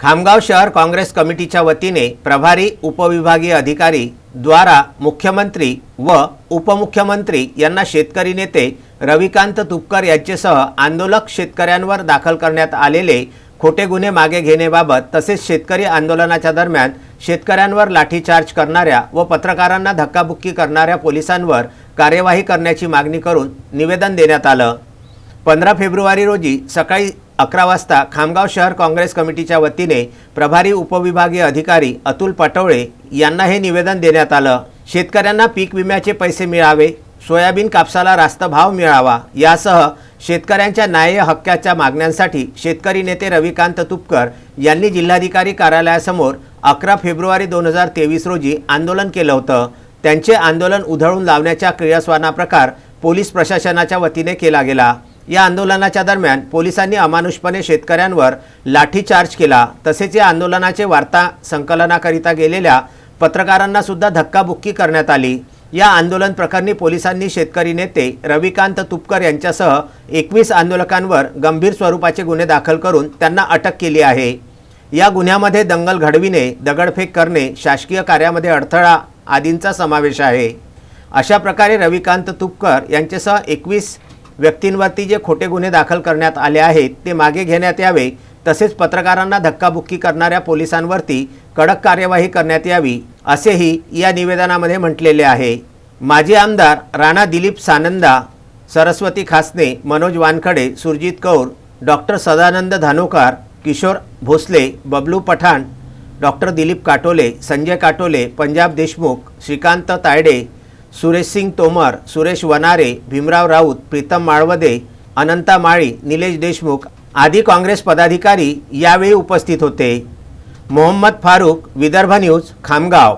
खामगाव शहर काँग्रेस कमिटीच्या वतीने प्रभारी उपविभागीय अधिकारी द्वारा मुख्यमंत्री व उपमुख्यमंत्री यांना शेतकरी नेते रविकांत तुपकर यांचेसह आंदोलक शेतकऱ्यांवर दाखल करण्यात आलेले खोटे गुन्हे मागे घेण्याबाबत तसेच शेतकरी आंदोलनाच्या दरम्यान शेतकऱ्यांवर लाठीचार्ज करणाऱ्या व पत्रकारांना धक्काबुक्की करणाऱ्या पोलिसांवर कार्यवाही करण्याची मागणी करून निवेदन देण्यात आलं. पंधरा फेब्रुवारी रोजी सकाळी अकरा वाजता खामगाव शहर काँग्रेस कमिटीच्या वतीने प्रभारी उपविभागीय अधिकारी अतुल पटोळे यांना हे निवेदन देण्यात आलं. शेतकऱ्यांना पीक विम्याचे पैसे मिळावे सोयाबीन कापसाला रास्त भाव मिळावा यासह शेतकऱ्यांच्या न्याय्य हक्काच्या मागण्यांसाठी शेतकरी नेते रविकांत तुपकर यांनी जिल्हाधिकारी कार्यालयासमोर अकरा फेब्रुवारी दोन हजार तेवीस रोजी आंदोलन केलं होतं. त्यांचे आंदोलन उधळून लावण्याच्या क्रियास्वानाप्रकार पोलीस प्रशासनाच्या वतीने केला गेला. या आंदोलनाच्या दरम्यान पोलिसांनी अमानुषपणे शेतकऱ्यांवर लाठीचार्ज केला. तसेच या आंदोलनाचे वार्ता संकलनाकरिता गेलेल्या पत्रकारांना सुद्धा धक्काबुक्की करण्यात आली. या आंदोलन प्रकरणी पोलिसांनी शेतकरी नेते रविकांत तुपकर यांच्यासह एकवीस आंदोलकांवर गंभीर स्वरूपाचे गुन्हे दाखल करून त्यांना अटक केली आहे. या गुन्ह्यामध्ये दंगल घडविणे दगडफेक करणे शासकीय कार्यामध्ये अडथळा आदींचा समावेश आहे. अशा प्रकारे रविकांत तुपकर यांच्यासह एकवीस व्यक्तींवरती जे खोटे गुन्हे दाखल करण्यात आले आहेत ते मागे घेण्यात यावे. तसेच पत्रकारांना धक्काबुक्की करणाऱ्या पोलिसांवरती कडक कार्यवाही करण्यात यावी असेही या निवेदनामध्ये म्हटलेले आहे. माजी आमदार राणा दिलीप सानंदा सरस्वती खासने मनोज वानखडे सुरजित कौर डॉक्टर सदानंद धानोकार किशोर भोसले बबलू पठाण डॉक्टर दिलीप काटोले संजय काटोले पंजाब देशमुख श्रीकांत तायडे सुरेश सिंग तोमर सुरेश वनारे भीमराव राऊत प्रीतम माळवदे अनंता माळी निलेश देशमुख आदी काँग्रेस पदाधिकारी यावेळी उपस्थित होते. मोहम्मद फारूक विदर्भ न्यूज खामगाव.